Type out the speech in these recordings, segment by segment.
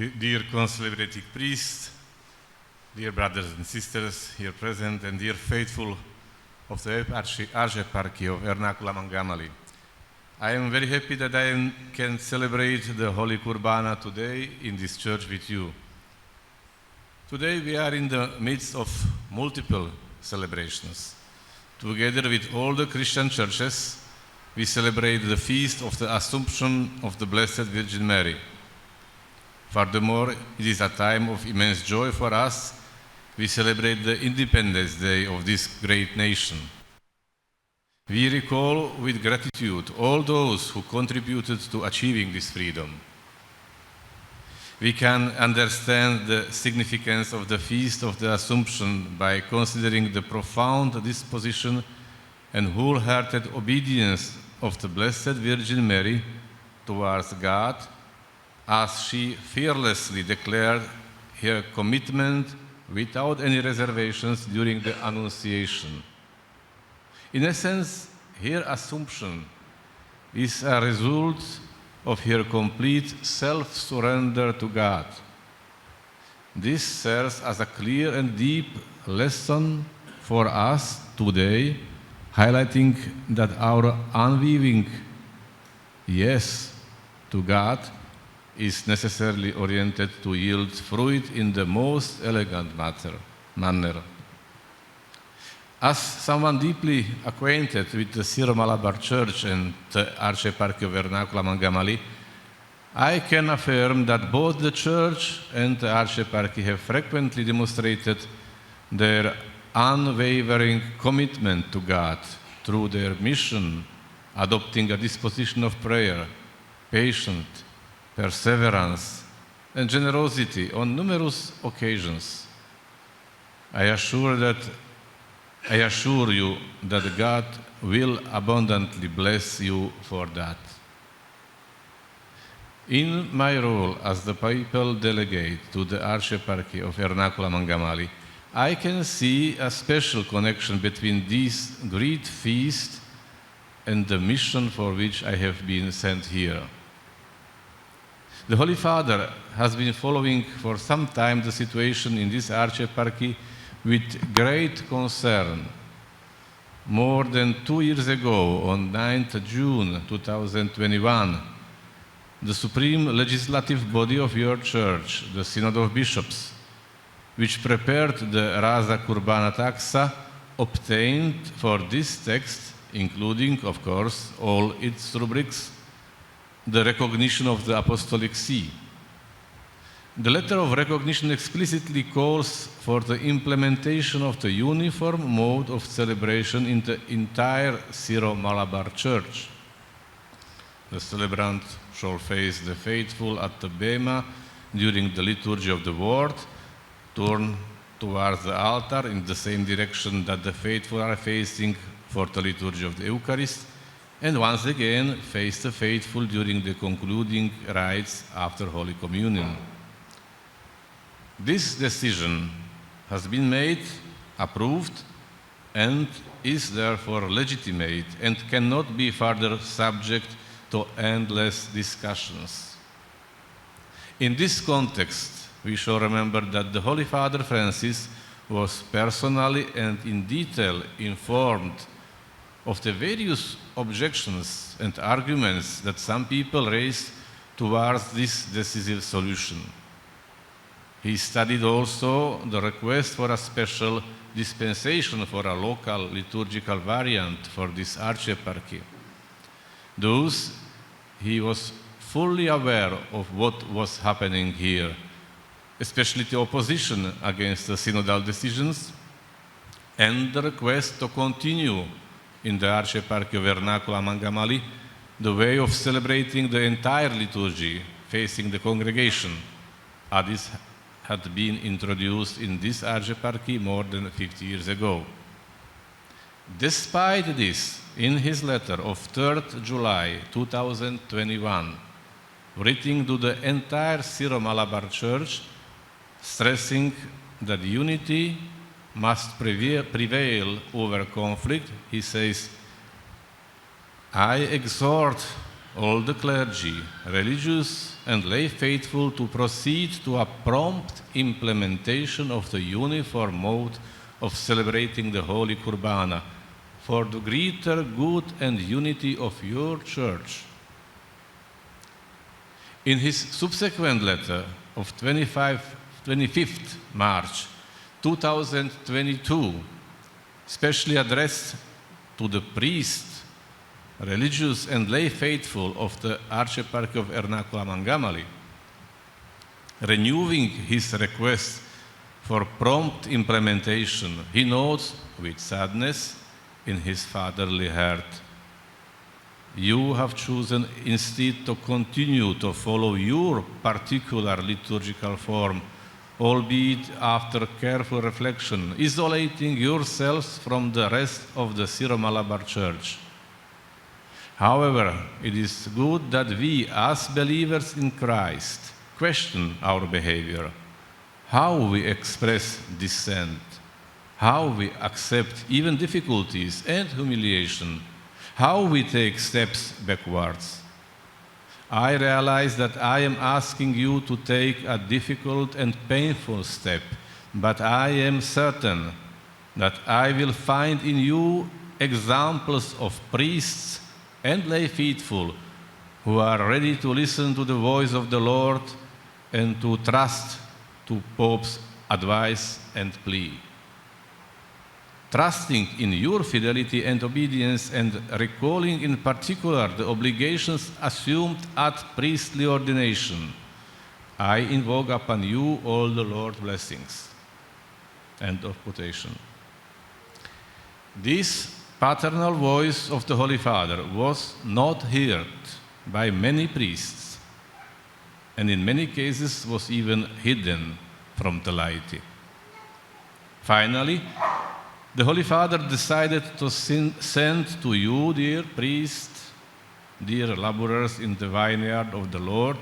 De- Dear concelebrating priests, dear brothers and sisters here present, and dear faithful of the Arche- Archeparchy of Ernacula Mangamali, I am very happy that I can celebrate the Holy Kurbana today in this church with you. Today we are in the midst of multiple celebrations. Together with all the Christian churches, we celebrate the feast of the Assumption of the Blessed Virgin Mary. Furthermore, it is a time of immense joy for us. We celebrate the Independence Day of this great nation. We recall with gratitude all those who contributed to achieving this freedom. We can understand the significance of the Feast of the Assumption by considering the profound disposition and wholehearted obedience of the Blessed Virgin Mary towards God as she fearlessly declared her commitment without any reservations during the Annunciation. In essence, her assumption is a result of her complete self surrender to God. This serves as a clear and deep lesson for us today, highlighting that our unweaving yes to God is necessarily oriented to yield fruit in the most elegant matter, manner. As someone deeply acquainted with the Syro Malabar Church and the of Vernacula Mangamali, I can affirm that both the Church and the Archeparchy have frequently demonstrated their unwavering commitment to God through their mission, adopting a disposition of prayer, patience, perseverance, and generosity on numerous occasions. I assure that I assure you that God will abundantly bless you for that. In my role as the papal delegate to the Archeparchy of Ernacula Mangamali, I can see a special connection between this great feast and the mission for which I have been sent here. The Holy Father has been following for some time the situation in this archeparchy with great concern. More than two years ago, on 9th June 2021, the supreme legislative body of your church, the Synod of Bishops, which prepared the Rasa Kurbana Taxa, obtained for this text, including, of course, all its rubrics, the recognition of the Apostolic See. The letter of recognition explicitly calls for the implementation of the uniform mode of celebration in the entire Syro Malabar Church. The celebrant shall face the faithful at the Bema during the liturgy of the Word, turn towards the altar in the same direction that the faithful are facing for the liturgy of the Eucharist, and once again face the faithful during the concluding rites after Holy Communion. This decision has been made, approved, and is therefore legitimate and cannot be further subject to endless discussions. In this context, we shall remember that the Holy Father Francis was personally and in detail informed of the various objections and arguments that some people raised towards this decisive solution. He studied also the request for a special dispensation for a local liturgical variant for this archeparchy. Thus, he was fully aware of what was happening here, especially the opposition against the synodal decisions and the request to continue in the Archeparchy of Vernacula Mangamali the way of celebrating the entire liturgy facing the congregation, ah, this had been introduced in this Archeparchy more than 50 years ago. Despite this, in his letter of 3rd July 2021, written to the entire Syro Malabar Church, stressing that unity must prevail, over conflict, he says, I exhort all the clergy, religious and lay faithful, to proceed to a prompt implementation of the uniform mode of celebrating the Holy Kurbana for the greater good and unity of your church. In his subsequent letter of 25, 25th March 2022, specially addressed to the priests, religious and lay faithful of the Archieparchy of Ernakula Mangamali, renewing his request for prompt implementation, he notes with sadness in his fatherly heart you have chosen instead to continue to follow your particular liturgical form, albeit after careful reflection, isolating yourselves from the rest of the Syro Malabar Church. However, it is good that we, as believers in Christ, question our behavior, how we express dissent, how we accept even difficulties and humiliation how we take steps backwards. I realize that I am asking you to take a difficult and painful step, but I am certain that I will find in you examples of priests and lay faithful who are ready to listen to the voice of the Lord and to trust to Pope's advice and plea trusting in your fidelity and obedience and recalling in particular the obligations assumed at priestly ordination, I invoke upon you all the Lord's blessings. End of quotation. This paternal voice of the Holy Father was not heard by many priests and in many cases was even hidden from the laity. Finally, the Holy Father decided to send to you, dear priests, dear laborers in the vineyard of the Lord,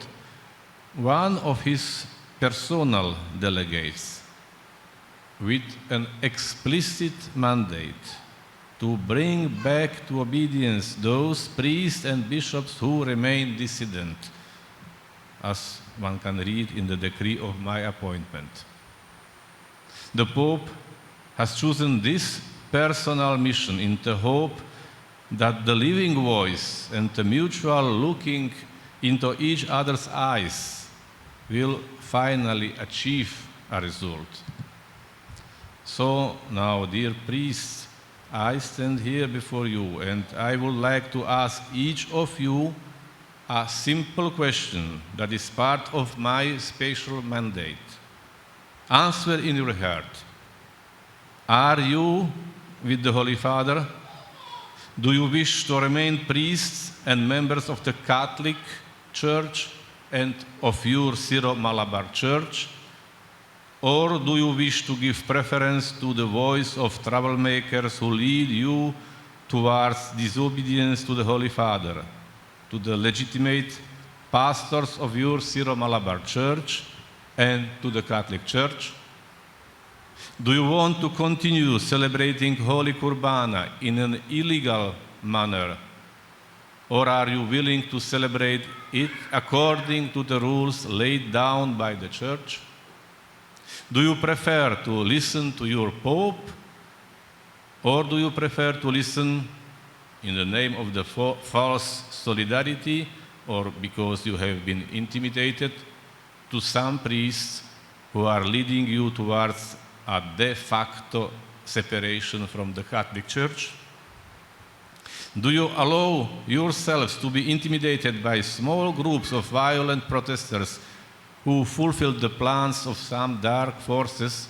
one of his personal delegates with an explicit mandate to bring back to obedience those priests and bishops who remain dissident, as one can read in the decree of my appointment. The Pope has chosen this personal mission in the hope that the living voice and the mutual looking into each other's eyes will finally achieve a result. So now, dear priests, I stand here before you and I would like to ask each of you a simple question that is part of my special mandate. Answer in your heart. Are you with the Holy Father? Do you wish to remain priests and members of the Catholic Church and of your Syro Malabar Church? Or do you wish to give preference to the voice of troublemakers who lead you towards disobedience to the Holy Father, to the legitimate pastors of your Syro Malabar Church, and to the Catholic Church? Do you want to continue celebrating Holy Kurbana in an illegal manner? Or are you willing to celebrate it according to the rules laid down by the Church? Do you prefer to listen to your Pope? Or do you prefer to listen in the name of the false solidarity or because you have been intimidated to some priests who are leading you towards a de facto separation from the Catholic Church? Do you allow yourselves to be intimidated by small groups of violent protesters who fulfill the plans of some dark forces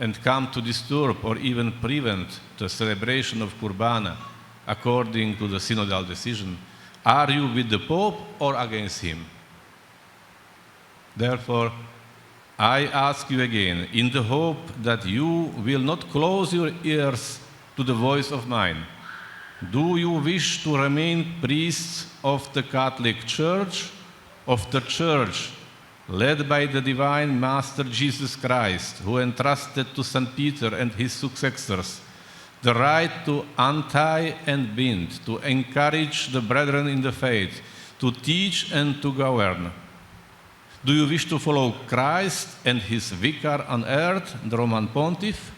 and come to disturb or even prevent the celebration of Kurbana according to the synodal decision? Are you with the Pope or against him? Therefore, I ask you again, in the hope that you will not close your ears to the voice of mine, do you wish to remain priests of the Catholic Church, of the Church led by the Divine Master Jesus Christ, who entrusted to St. Peter and his successors the right to untie and bind, to encourage the brethren in the faith, to teach and to govern? Do you wish to follow Christ and his vicar on earth, the Roman pontiff?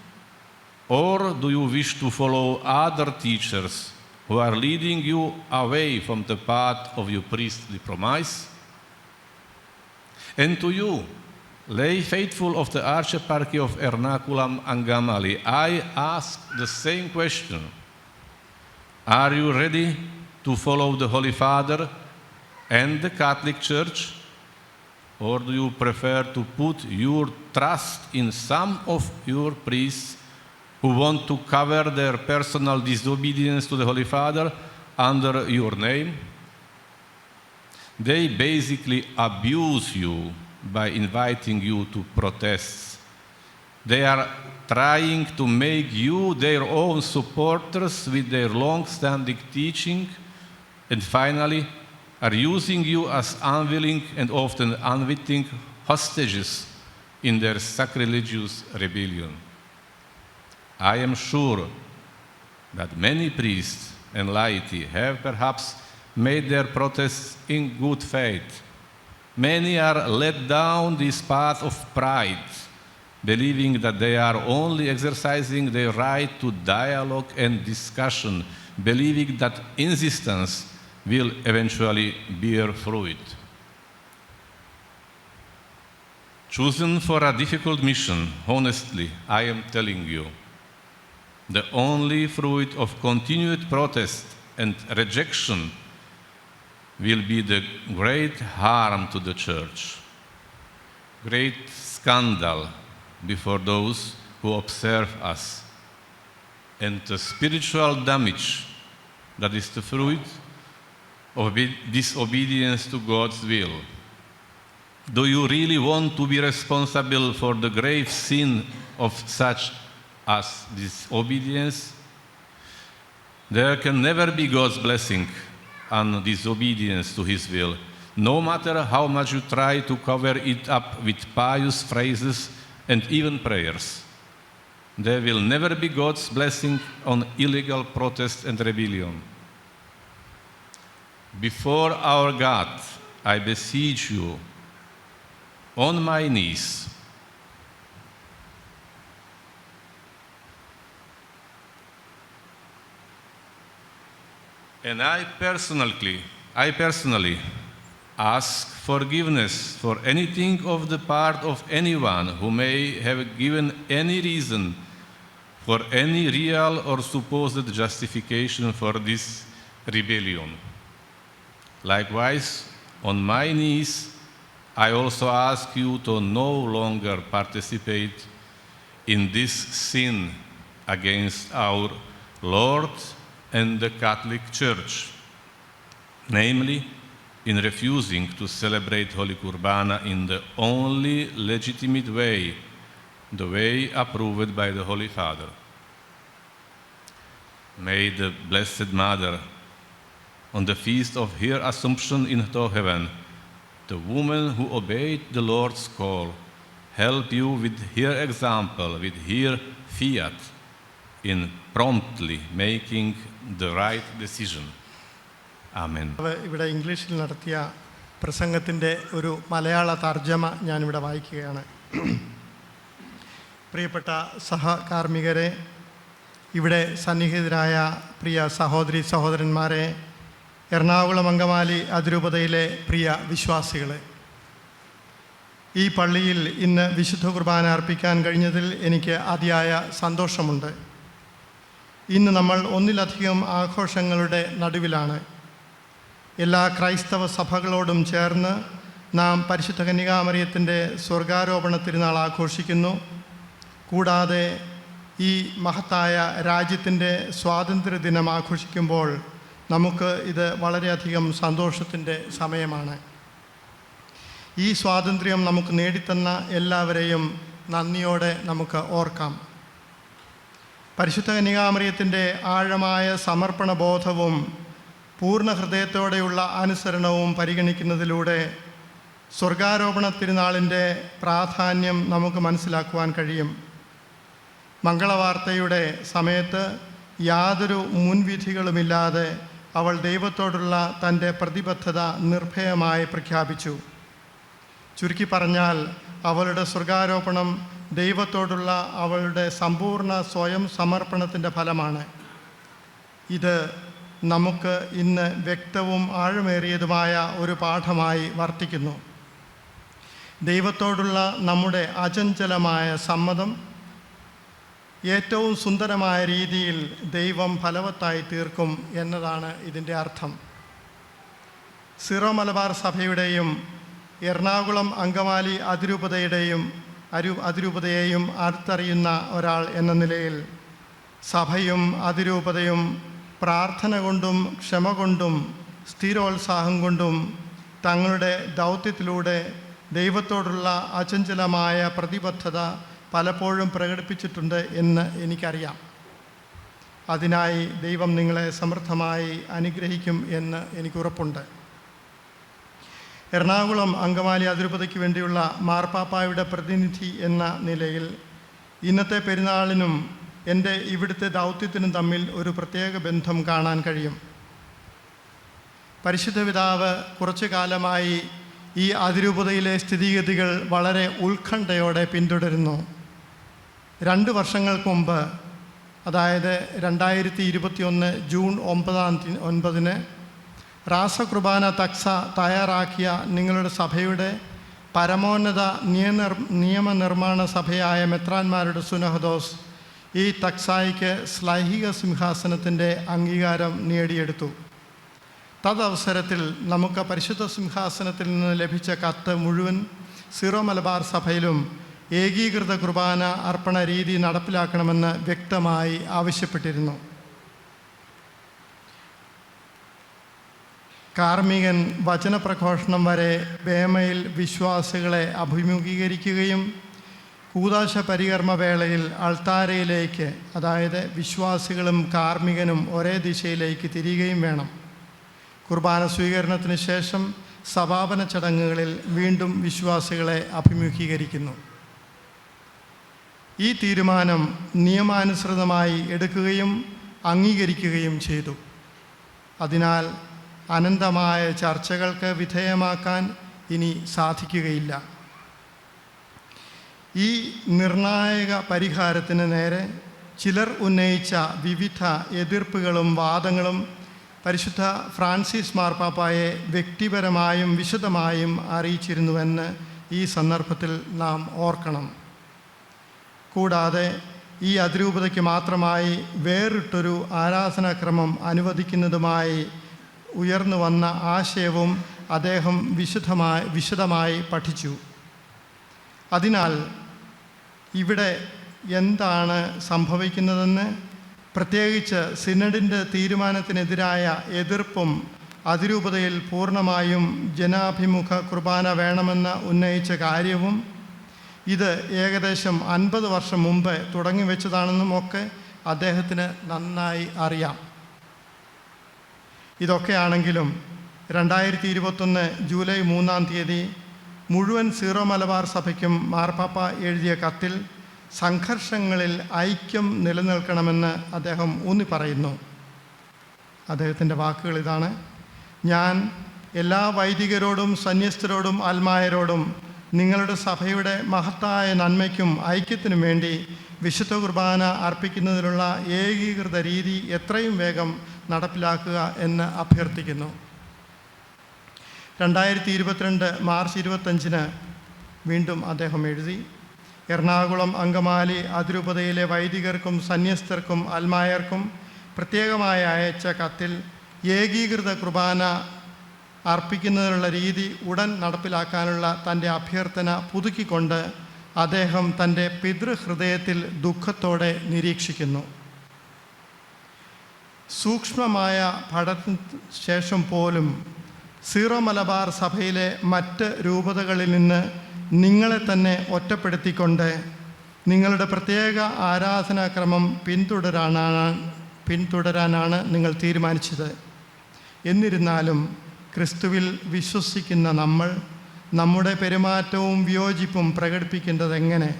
Or do you wish to follow other teachers who are leading you away from the path of your priestly promise? And to you, lay faithful of the Archeparchy of Ernakulam and Gamali, I ask the same question. Are you ready to follow the Holy Father and the Catholic Church? Or do you prefer to put your trust in some of your priests who want to cover their personal disobedience to the Holy Father under your name? They basically abuse you by inviting you to protests. They are trying to make you their own supporters with their long standing teaching, and finally, are using you as unwilling and often unwitting hostages in their sacrilegious rebellion. I am sure that many priests and laity have perhaps made their protests in good faith. Many are led down this path of pride, believing that they are only exercising their right to dialogue and discussion, believing that insistence will eventually bear fruit. Chosen for a difficult mission, honestly, I am telling you, the only fruit of continued protest and rejection will be the great harm to the church, great scandal before those who observe us, and the spiritual damage that is the fruit disobedience to God's will. Do you really want to be responsible for the grave sin of such as disobedience? There can never be God's blessing on disobedience to His will, no matter how much you try to cover it up with pious phrases and even prayers. There will never be God's blessing on illegal protest and rebellion. Before our God, I beseech you, on my knees, And I personally, I personally ask forgiveness for anything of the part of anyone who may have given any reason for any real or supposed justification for this rebellion. Likewise, on my knees, I also ask you to no longer participate in this sin against our Lord and the Catholic Church, namely, in refusing to celebrate Holy Kurbana in the only legitimate way, the way approved by the Holy Father. May the Blessed Mother, on the feast of her Assumption into heaven, the woman who obeyed the Lord's call, help you with her example, with her fiat, in promptly making the right decision. Amen. ഇവിടെ ഇംഗ്ലീഷിൽ നടത്തിയ പ്രസംഗത്തിന്റെ ഒരു മലയാള തർജമ ഞാനിവിടെ വായിക്കുകയാണ് പ്രിയപ്പെട്ട സഹകാർമ്മികരെ ഇവിടെ സന്നിഹിതരായ പ്രിയ സഹോദരി സഹോദരന്മാരെ എറണാകുളം അങ്കമാലി അതിരൂപതയിലെ പ്രിയ വിശ്വാസികളെ ഈ പള്ളിയിൽ ഇന്ന് വിശുദ്ധ കുർബാന അർപ്പിക്കാൻ കഴിഞ്ഞതിൽ എനിക്ക് അതിയായ സന്തോഷമുണ്ട്. ഇന്ന് നമ്മൾ ഒന്നിലധികം ആഘോഷങ്ങളുടെ നടുവിലാണ്. എല്ലാ ക്രൈസ്തവ സഭകളോടും ചേർന്ന് നാം പരിശുദ്ധ കന്യകാമറിയത്തിന്റെ സ്വർഗാരോപണ തിരുനാൾ ആഘോഷിക്കുന്നു. കൂടാതെ ഈ മഹത്തായ രാജ്യത്തിന്റെ സ്വാതന്ത്ര്യ ദിനം ആഘോഷിക്കുമ്പോൾ നമുക്ക് ഇത് വളരെയധികം സന്തോഷത്തിന്റെ സമയമാണ്. ഈ സ്വാതന്ത്ര്യം നമുക്ക് നേടിത്തന്ന എല്ലാവരെയും നന്ദിയോടെ നമുക്ക് ഓർക്കാം. പരിശുദ്ധ കന്യകാമറിയത്തിന്റെ ആഴമായ സമർപ്പണ ബോധവും പൂർണ ഹൃദയത്തോടെയുള്ള അനുസരണവും പരിഗണിക്കുന്നതിലൂടെ സ്വർഗാരോപണ തിരുനാളിന്റെ പ്രാധാന്യം നമുക്ക് മനസ്സിലാക്കുവാൻ കഴിയും. മംഗളവാർത്തയുടെ സമയത്ത് യാതൊരു മുൻവിധികളുമില്ലാതെ അവൾ ദൈവത്തോടുള്ള തന്റെ പ്രതിബദ്ധത നിർഭയമായി പ്രഖ്യാപിച്ചു. ചുരുക്കി പറഞ്ഞാൽ അവളുടെ സ്വർഗാരോപണം ദൈവത്തോടുള്ള അവളുടെ സമ്പൂർണ സ്വയം സമർപ്പണത്തിന്റെ ഫലമാണ്. ഇത് നമുക്ക് ഇന്ന് വ്യക്തവും ആഴമേറിയതുമായ ഒരു പാഠമായി വർത്തിക്കുന്നു. ദൈവത്തോടുള്ള നമ്മുടെ അചഞ്ചലമായ സമ്മതം ഏറ്റവും സുന്ദരമായ രീതിയിൽ ദൈവം ഫലവത്തായി തീർക്കും എന്നതാണ് ഇതിന്റെ അർത്ഥം. സിറോ മലബാർ സഭയുടെയും എറണാകുളം അങ്കമാലി അതിരൂപതയുടെയും അരു അതിരൂപതയെയും അടുത്തറിയുന്ന ഒരാൾ എന്ന നിലയിൽ സഭയും അതിരൂപതയും പ്രാർത്ഥന കൊണ്ടും ക്ഷമ കൊണ്ടും സ്ഥിരോത്സാഹം കൊണ്ടും തങ്ങളുടെ ദൗത്യത്തിലൂടെ ദൈവത്തോടുള്ള അചഞ്ചലമായ പ്രതിബദ്ധത പലപ്പോഴും പ്രകടിപ്പിച്ചിട്ടുണ്ട് എന്ന് എനിക്കറിയാം. അതിനായി ദൈവം നിങ്ങളെ സമൃദ്ധമായി അനുഗ്രഹിക്കും എന്ന് എനിക്ക് ഉറപ്പുണ്ട് എറണാകുളം അങ്കമാലി അതിരൂപതയ്ക്ക് വേണ്ടിയുള്ള മാർപ്പാപ്പായുടെ പ്രതിനിധി എന്ന നിലയിൽ ഇന്നത്തെ പെരുന്നാളിനും എന്റെ ഇവിടുത്തെ ദൗത്യത്തിനും തമ്മിൽ ഒരു പ്രത്യേക ബന്ധം കാണാൻ കഴിയും. പരിശുദ്ധ പിതാവ് കുറച്ചു കാലമായി ഈ അതിരൂപതയിലെ സ്ഥിതിഗതികൾ വളരെ ഉത്കണ്ഠയോടെ പിന്തുടരുന്നു. രണ്ട് വർഷങ്ങൾക്ക് മുമ്പ് അതായത് രണ്ടായിരത്തി ഇരുപത്തിയൊന്ന് ജൂൺ ഒമ്പതാം തീയതി ഒൻപതിന് രാസകുർബാന തക്സ തയ്യാറാക്കിയ നിങ്ങളുടെ സഭയുടെ പരമോന്നത നിയനിർ നിയമനിർമ്മാണ സഭയായ മെത്രാന്മാരുടെ സുനഹദോസ് ഈ തക്സായിക്ക് ശ്ലൈഹിക സിംഹാസനത്തിന്റെ അംഗീകാരം നേടിയെടുത്തു. തദവസരത്തിൽ നമുക്ക് പരിശുദ്ധ സിംഹാസനത്തിൽ നിന്ന് ലഭിച്ച കത്ത് മുഴുവൻ സിറോ മലബാർ സഭയിലും ഏകീകൃത കുർബാന അർപ്പണ രീതി നടപ്പിലാക്കണമെന്ന് വ്യക്തമായി ആവശ്യപ്പെട്ടിരുന്നു. കാർമികൻ വചനപ്രഘോഷണം വരെ ബേമയിൽ വിശ്വാസികളെ അഭിമുഖീകരിക്കുകയും കൂതാശ പരികർമ്മ വേളയിൽ അൾത്താരയിലേക്ക് അതായത് വിശ്വാസികളും കാർമികനും ഒരേ ദിശയിലേക്ക് തിരിയുകയും വേണം. കുർബാന സ്വീകരണത്തിന് ശേഷം സമാപന ചടങ്ങുകളിൽ വീണ്ടും വിശ്വാസികളെ അഭിമുഖീകരിക്കുന്നു. ഈ തീരുമാനം നിയമാനുസൃതമായി എടുക്കുകയും അംഗീകരിക്കുകയും ചെയ്തു. അതിനാൽ അനന്തമായ ചർച്ചകൾക്ക് വിധേയമാക്കാൻ ഇനി സാധിക്കുകയില്ല. ഈ നിർണായക പരിഹാരത്തിന് നേരെ ചിലർ ഉന്നയിച്ച വിവിധ എതിർപ്പുകളും വാദങ്ങളും പരിശുദ്ധ ഫ്രാൻസിസ് മാർപ്പാപ്പായെ വ്യക്തിപരമായും വിശദമായും അറിയിച്ചിരുന്നുവെന്ന് ഈ സന്ദർഭത്തിൽ നാം ഓർക്കണം. കൂടാതെ ഈ അതിരൂപതയ്ക്ക് മാത്രമായി വേറിട്ടൊരു ആരാധനാക്രമം അനുവദിക്കുന്നതുമായി ഉയർന്നു വന്ന ആശയവും അദ്ദേഹം വിശുദ്ധമായി വിശദമായി പഠിച്ചു. അതിനാൽ ഇവിടെ എന്താണ് സംഭവിക്കുന്നതെന്ന് പ്രത്യേകിച്ച് സിനഡിന്റെ തീരുമാനത്തിനെതിരായ എതിർപ്പും അതിരൂപതയിൽ പൂർണമായും ജനാഭിമുഖ കുർബാന വേണമെന്ന് ഉന്നയിച്ച കാര്യവും ഇത് ഏകദേശം അൻപത് വർഷം മുമ്പ് തുടങ്ങി വെച്ചതാണെന്നും ഒക്കെ അദ്ദേഹത്തിന് നന്നായി അറിയാം. ഇതൊക്കെയാണെങ്കിലും രണ്ടായിരത്തി ഇരുപത്തൊന്ന് ജൂലൈ മൂന്നാം തീയതി മുഴുവൻ സീറോ മലബാർ സഭയ്ക്കും മാർപ്പാപ്പ എഴുതിയ കത്തിൽ സംഘർഷങ്ങളിൽ ഐക്യം നിലനിൽക്കണമെന്ന് അദ്ദേഹം ഊന്നി പറയുന്നു. അദ്ദേഹത്തിന്റെ വാക്കുകൾ ഇതാണ്. ഞാൻ എല്ലാ വൈദികരോടും സന്യസ്തരോടും ആത്മായരോടും നിങ്ങളുടെ സഭയുടെ മഹത്തായ നന്മയ്ക്കും ഐക്യത്തിനും വേണ്ടി വിശുദ്ധ കുർബാന അർപ്പിക്കുന്നതിനുള്ള ഏകീകൃത രീതി എത്രയും വേഗം നടപ്പിലാക്കുക എന്ന് അഭ്യർത്ഥിക്കുന്നു. രണ്ടായിരത്തി ഇരുപത്തിരണ്ട് മാർച്ച് ഇരുപത്തഞ്ചിന് വീണ്ടും അദ്ദേഹം എഴുതി. എറണാകുളം അങ്കമാലി അതിരൂപതയിലെ വൈദികർക്കും സന്യസ്തർക്കും അൽമായർക്കും പ്രത്യേകമായി അയച്ച കത്തിൽ ഏകീകൃത കുർബാന അർപ്പിക്കുന്നതിനുള്ള രീതി ഉടൻ നടപ്പിലാക്കാനുള്ള തന്റെ അഭ്യർത്ഥന പുതുക്കിക്കൊണ്ട് അദ്ദേഹം തന്റെ പിതൃഹൃദയത്തിൽ ദുഃഖത്തോടെ നിരീക്ഷിക്കുന്നു. സൂക്ഷ്മമായ പഠനത്തിന് ശേഷം പോലും സീറോ മലബാർ സഭയിലെ മറ്റ് രൂപതകളിൽ നിന്ന് നിങ്ങളെ തന്നെ ഒറ്റപ്പെടുത്തിക്കൊണ്ട് നിങ്ങളുടെ പ്രത്യേക ആരാധനാക്രമം പിന്തുടരാനാണ് പിന്തുടരാനാണ് നിങ്ങൾ തീരുമാനിച്ചത്. എന്നിരുന്നാലും ക്രിസ്തുവിൽ വിശ്വസിക്കുന്ന നമ്മൾ നമ്മുടെ പെരുമാറ്റവും വിയോജിപ്പും പ്രകടിപ്പിക്കേണ്ടത് എങ്ങനെ?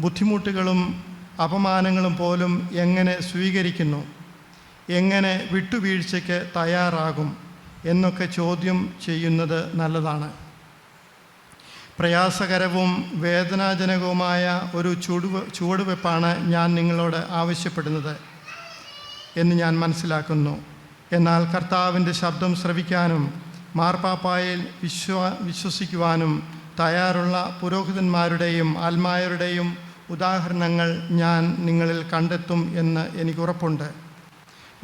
ബുദ്ധിമുട്ടുകളും അപമാനങ്ങളും പോലും എങ്ങനെ സ്വീകരിക്കുന്നു? എങ്ങനെ വിട്ടുവീഴ്ചയ്ക്ക് തയ്യാറാകും? എന്നൊക്കെ ചോദ്യം ചെയ്യുന്നത് നല്ലതാണ്. പ്രയാസകരവും വേദനാജനകവുമായ ഒരു ചുടുവ ചുവടുവെപ്പാണ് ഞാൻ നിങ്ങളോട് ആവശ്യപ്പെടുന്നത് എന്ന് ഞാൻ മനസ്സിലാക്കുന്നു. എന്നാൽ കർത്താവിന്റെ ശബ്ദം ശ്രവിക്കാനും മാർപ്പാപ്പായിൽ വിശ്വ വിശ്വസിക്കുവാനും തയ്യാറുള്ള പുരോഹിതന്മാരുടെയും ആത്മായരുടെയും ഉദാഹരണങ്ങൾ ഞാൻ നിങ്ങളിൽ കണ്ടെത്തും എന്ന് എനിക്ക് ഉറപ്പുണ്ട്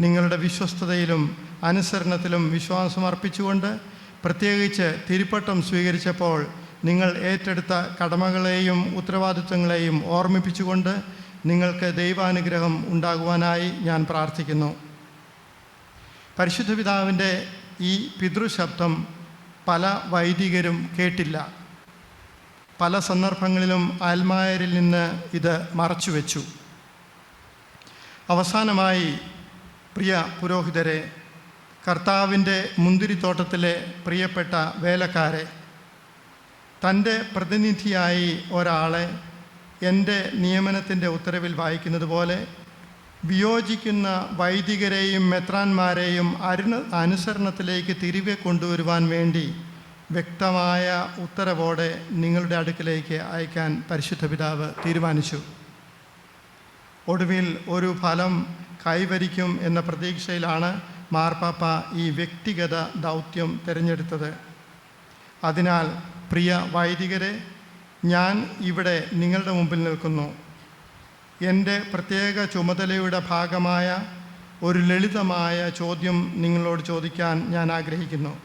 നിങ്ങളുടെ വിശ്വസ്തതയിലും അനുസരണത്തിലും വിശ്വാസം അർപ്പിച്ചുകൊണ്ട് പ്രത്യേകിച്ച് തിരുപ്പട്ടം സ്വീകരിച്ചപ്പോൾ നിങ്ങൾ ഏറ്റെടുത്ത കടമകളെയും ഉത്തരവാദിത്വങ്ങളെയും ഓർമ്മിപ്പിച്ചുകൊണ്ട് നിങ്ങൾക്ക് ദൈവാനുഗ്രഹം ഉണ്ടാകുവാനായി ഞാൻ പ്രാർത്ഥിക്കുന്നു. പരിശുദ്ധ പിതാവിന്റെ ഈ പിതൃശബ്ദം പല വൈദികരും കേട്ടില്ല. പല സന്ദർഭങ്ങളിലും ആത്മായരിൽ നിന്ന് ഇത് മറച്ചുവെച്ചു അവസാനമായി പ്രിയ പുരോഹിതരെ കർത്താവിന്റെ മുന്തിരിത്തോട്ടത്തിലെ പ്രിയപ്പെട്ട വേലക്കാരെ തന്റെ പ്രതിനിധിയായി ഒരാളെ എന്റെ നിയമനത്തിന്റെ ഉത്തരവിൽ വായിക്കുന്നത് പോലെ വിയോജിക്കുന്ന വൈദികരെയും മെത്രാന്മാരെയും അരുണ അനുസരണത്തിലേക്ക് തിരികെ കൊണ്ടുവരുവാൻ വേണ്ടി വ്യക്തമായ ഉത്തരവോടെ നിങ്ങളുടെ അടുക്കിലേക്ക് അയക്കാൻ പരിശുദ്ധ പിതാവ് തീരുമാനിച്ചു. ഒടുവിൽ ഒരു ഫലം കൈവരിക്കും എന്ന പ്രതീക്ഷയിലാണ് മാർപ്പാപ്പ ഈ വ്യക്തിഗത ദൗത്യം തിരഞ്ഞെടുത്തത്. അതിനാൽ പ്രിയ വൈദികരെ ഞാൻ ഇവിടെ നിങ്ങളുടെ മുമ്പിൽ നിൽക്കുന്നു. എന്റെ പ്രത്യേക ചുമതലയുടെ ഭാഗമായ ഒരു ലളിതമായ ചോദ്യം നിങ്ങളോട് ചോദിക്കാൻ ഞാൻ ആഗ്രഹിക്കുന്നു.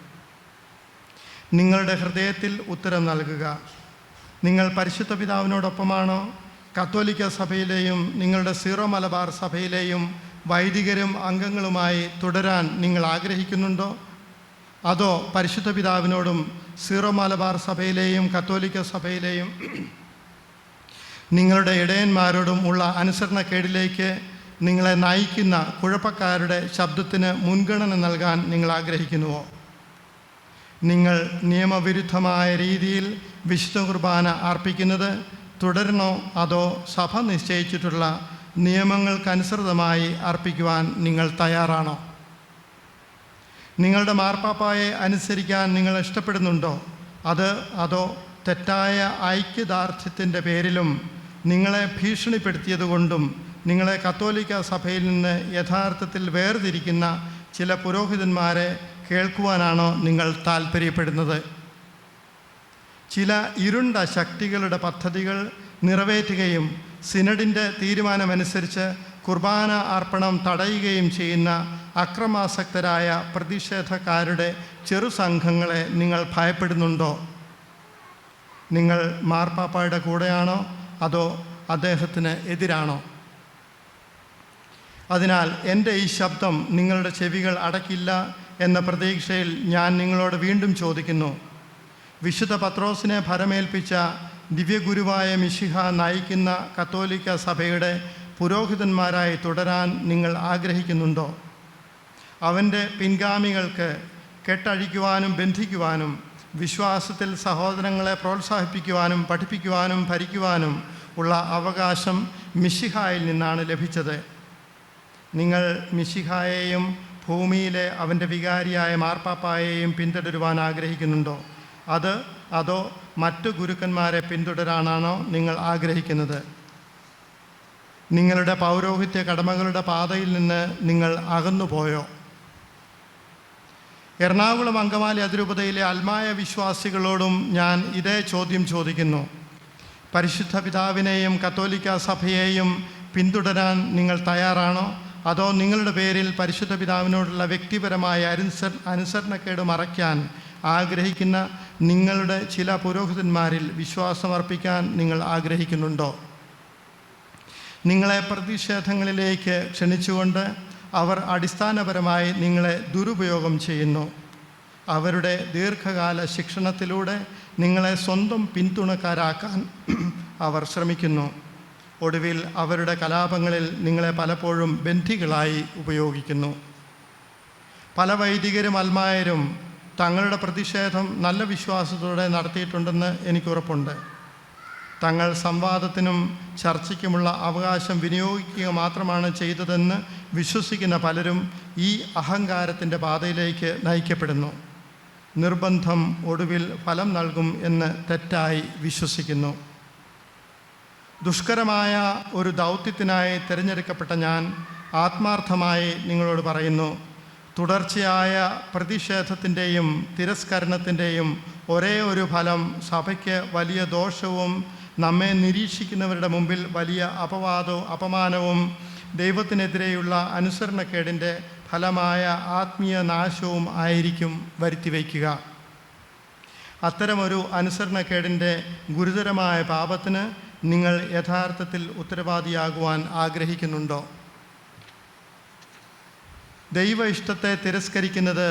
നിങ്ങളുടെ ഹൃദയത്തിൽ ഉത്തരം നൽകുക. നിങ്ങൾ പരിശുദ്ധ പിതാവിനോടൊപ്പമാണോ? കത്തോലിക്ക സഭയിലെയും നിങ്ങളുടെ സീറോ മലബാർ സഭയിലെയും വൈദികരും അംഗങ്ങളുമായി തുടരാൻ നിങ്ങൾ ആഗ്രഹിക്കുന്നുണ്ടോ? അതോ പരിശുദ്ധ പിതാവിനോടും സീറോ മലബാർ സഭയിലെയും കത്തോലിക്ക സഭയിലെയും നിങ്ങളുടെ ഇടയന്മാരോടും ഉള്ള അനുസരണക്കേടിലേക്ക് നിങ്ങളെ നയിക്കുന്ന കുഴപ്പക്കാരുടെ ശബ്ദത്തിന് മുൻഗണന നൽകാൻ നിങ്ങൾ ആഗ്രഹിക്കുന്നുവോ? നിങ്ങൾ നിയമവിരുദ്ധമായ രീതിയിൽ വിശുദ്ധ കുർബാന അർപ്പിക്കുന്നത് തുടരണോ അതോ സഭ നിശ്ചയിച്ചിട്ടുള്ള നിയമങ്ങൾക്കനുസൃതമായി അർപ്പിക്കുവാൻ നിങ്ങൾ തയ്യാറാണോ? നിങ്ങളുടെ മാർപ്പാപ്പായെ അനുസരിക്കാൻ നിങ്ങൾ ഇഷ്ടപ്പെടുന്നുണ്ടോ? അത് അതോ തെറ്റായ ഐക്യദാർഢ്യത്തിന്റെ പേരിലും നിങ്ങളെ ഭീഷണിപ്പെടുത്തിയതുകൊണ്ടും നിങ്ങളെ കത്തോലിക്ക സഭയിൽ നിന്ന് യഥാർത്ഥത്തിൽ വേർതിരിക്കുന്ന ചില പുരോഹിതന്മാരെ കേൾക്കുവാനാണോ നിങ്ങൾ താല്പര്യപ്പെടുന്നത് ചില ഇരുണ്ട ശക്തികളുടെ പദ്ധതികൾ നിറവേറ്റുകയും സിനഡിന്റെ തീരുമാനമനുസരിച്ച് കുർബാന അർപ്പണം തടയുകയും ചെയ്യുന്ന അക്രമാസക്തരായ പ്രതിഷേധക്കാരുടെ ചെറു സംഘങ്ങളെ നിങ്ങൾ ഭയപ്പെടുന്നുണ്ടോ? നിങ്ങൾ മാർപ്പാപ്പായുടെ കൂടെയാണോ? അതോ അദ്ദേഹത്തിന് എതിരാണോ? അതിനാൽ എന്റെ ഈ ശബ്ദം നിങ്ങളുടെ ചെവികൾ അടക്കില്ല എന്ന പ്രതീക്ഷയിൽ ഞാൻ നിങ്ങളോട് വീണ്ടും ചോദിക്കുന്നു. വിശുദ്ധ പത്രോസിനെ ഭരമേൽപ്പിച്ച ദിവ്യഗുരുവായ മിശിഹ നയിക്കുന്ന കത്തോലിക്ക സഭയുടെ പുരോഹിതന്മാരായി തുടരാൻ നിങ്ങൾ ആഗ്രഹിക്കുന്നുണ്ടോ? അവന്റെ പിൻഗാമികൾക്ക് കെട്ടഴിക്കുവാനും ബന്ധിക്കുവാനും വിശ്വാസത്തിൽ സഹോദരങ്ങളെ പ്രോത്സാഹിപ്പിക്കുവാനും പഠിപ്പിക്കുവാനും ഭരിക്കുവാനും ഉള്ള അവകാശം മിഷിഹായിൽ നിന്നാണ് ലഭിച്ചത്. നിങ്ങൾ മിഷിഹായെയും ഭൂമിയിലെ അവന്റെ വികാരിയായ മാർപ്പാപ്പായെയും പിന്തുടരുവാൻ ആഗ്രഹിക്കുന്നുണ്ടോ? അത് അതോ മറ്റു ഗുരുക്കന്മാരെ പിന്തുടരാനാണോ നിങ്ങൾ ആഗ്രഹിക്കുന്നത്? നിങ്ങളുടെ പൗരോഹിത്യ കടമകളുടെ പാതയിൽ നിന്ന് നിങ്ങൾ അകന്നുപോയോ? എറണാകുളം അങ്കമാലി അതിരൂപതയിലെ അൽമായ വിശ്വാസികളോടും ഞാൻ ഇതേ ചോദ്യം ചോദിക്കുന്നു. പരിശുദ്ധ പിതാവിനെയും കത്തോലിക്ക സഭയെയും പിന്തുടരാൻ നിങ്ങൾ തയ്യാറാണോ? അതോ നിങ്ങളുടെ പേരിൽ പരിശുദ്ധ പിതാവിനോടുള്ള വ്യക്തിപരമായ അനുസർ അനുസരണക്കേട് മറയ്ക്കാൻ ആഗ്രഹിക്കുന്ന നിങ്ങളുടെ ചില പുരോഹിതന്മാരിൽ വിശ്വാസമർപ്പിക്കാൻ നിങ്ങൾ ആഗ്രഹിക്കുന്നുണ്ടോ? നിങ്ങളെ പ്രതിഷേധങ്ങളിലേക്ക് ക്ഷണിച്ചുകൊണ്ട് അവർ അടിസ്ഥാനപരമായി നിങ്ങളെ ദുരുപയോഗം ചെയ്യുന്നു. അവരുടെ ദീർഘകാല ശിക്ഷണത്തിലൂടെ നിങ്ങളെ സ്വന്തം പിന്തുണക്കാരാക്കാൻ അവർ ശ്രമിക്കുന്നു. ഒടുവിൽ അവരുടെ കലാപങ്ങളിൽ നിങ്ങളെ പലപ്പോഴും ബന്ധികളായി ഉപയോഗിക്കുന്നു. പല വൈദികരും അൽമായരും തങ്ങളുടെ പ്രതിഷേധം നല്ല വിശ്വാസത്തോടെ നടത്തിയിട്ടുണ്ടെന്ന് എനിക്ക് ഉറപ്പുണ്ട് തങ്ങൾ സംവാദത്തിനും ചർച്ചയ്ക്കുമുള്ള അവകാശം വിനിയോഗിക്കുക മാത്രമാണ് ചെയ്തതെന്ന് വിശ്വസിക്കുന്ന പലരും ഈ അഹങ്കാരത്തിന്റെ പാതയിലേക്ക് നയിക്കപ്പെടുന്നു. നിർബന്ധം ഒടുവിൽ ഫലം നൽകും എന്ന് തെറ്റായി വിശ്വസിക്കുന്നു. ദുഷ്കരമായ ഒരു ദൗത്യത്തിനായി തിരഞ്ഞെടുക്കപ്പെട്ട ഞാൻ ആത്മാർത്ഥമായി നിങ്ങളോട് പറയുന്നു തുടർച്ചയായ പ്രതിഷേധത്തിന്റെയും തിരസ്കരണത്തിന്റെയും ഒരേ ഒരു ഫലം സഭയ്ക്ക് വലിയ ദോഷവും നമ്മെ നിരീക്ഷിക്കുന്നവരുടെ മുമ്പിൽ വലിയ അപവാദവും അപമാനവും ദൈവത്തിനെതിരെയുള്ള അനുസരണക്കേടിന്റെ ഫലമായ ആത്മീയ നാശവും ആയിരിക്കും വരുത്തിവയ്ക്കുക അത്തരമൊരു അനുസരണക്കേടിന്റെ ഗുരുതരമായ പാപത്തിന് നിങ്ങൾ യഥാർത്ഥത്തിൽ ഉത്തരവാദിയാകുവാൻ ആഗ്രഹിക്കുന്നുണ്ടോ? ദൈവ ഇഷ്ടത്തെ തിരസ്കരിക്കുന്നത്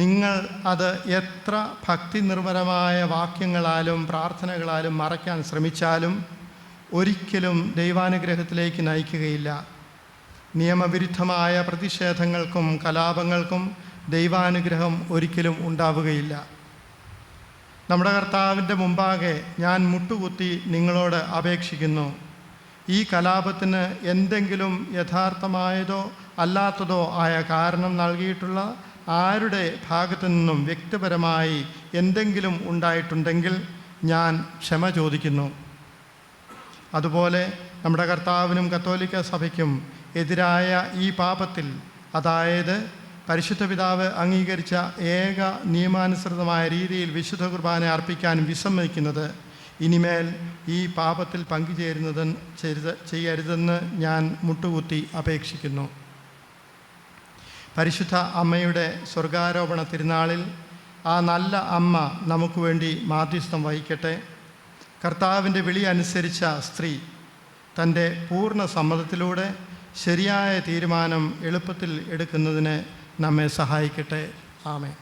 നിങ്ങൾ അത് എത്ര ഭക്തി നിർഭരമായ വാക്യങ്ങളാലും പ്രാർത്ഥനകളാലും മറയ്ക്കാൻ ശ്രമിച്ചാലും ഒരിക്കലും ദൈവാനുഗ്രഹത്തിലേക്ക് നയിക്കുകയില്ല. നിയമവിരുദ്ധമായ പ്രതിഷേധങ്ങൾക്കും കലാപങ്ങൾക്കും ദൈവാനുഗ്രഹം ഒരിക്കലും ഉണ്ടാവുകയില്ല. നമ്മുടെ കർത്താവിന്റെ മുമ്പാകെ ഞാൻ മുട്ടുകുത്തി നിങ്ങളോട് അപേക്ഷിക്കുന്നു. ഈ കലാപത്തിന് എന്തെങ്കിലും യഥാർത്ഥമായതോ അല്ലാത്തതോ ആയ കാരണം നൽകിയിട്ടുള്ള ആരുടെ ഭാഗത്തു നിന്നും വ്യക്തിപരമായി എന്തെങ്കിലും ഉണ്ടായിട്ടുണ്ടെങ്കിൽ ഞാൻ ക്ഷമ ചോദിക്കുന്നു. അതുപോലെ നമ്മുടെ കർത്താവിനും കത്തോലിക്ക സഭയ്ക്കും എതിരായ ഈ പാപത്തിൽ അതായത് പരിശുദ്ധ പിതാവ് അംഗീകരിച്ച ഏക നിയമാനുസൃതമായ രീതിയിൽ വിശുദ്ധ കുർബാന അർപ്പിക്കാൻ വിസമ്മതിക്കുന്നത് ഇനിമേൽ ഈ പാപത്തിൽ പങ്കുചേരുന്നത് ചെയ്യരുതെന്ന് ഞാൻ മുട്ടുകുത്തി അപേക്ഷിക്കുന്നു. പരിശുദ്ധ അമ്മയുടെ സ്വർഗാരോപണ തിരുനാളിൽ ആ നല്ല അമ്മ നമുക്ക് വേണ്ടി മാധ്യസ്ഥം വഹിക്കട്ടെ. കർത്താവിന്റെ വിളി അനുസരിച്ച സ്ത്രീ തന്റെ പൂർണ സമ്മതത്തിലൂടെ ശരിയായ തീരുമാനം എളുപ്പത്തിൽ എടുക്കുന്നതിന് നമ്മെ സഹായിക്കട്ടെ. ആമേ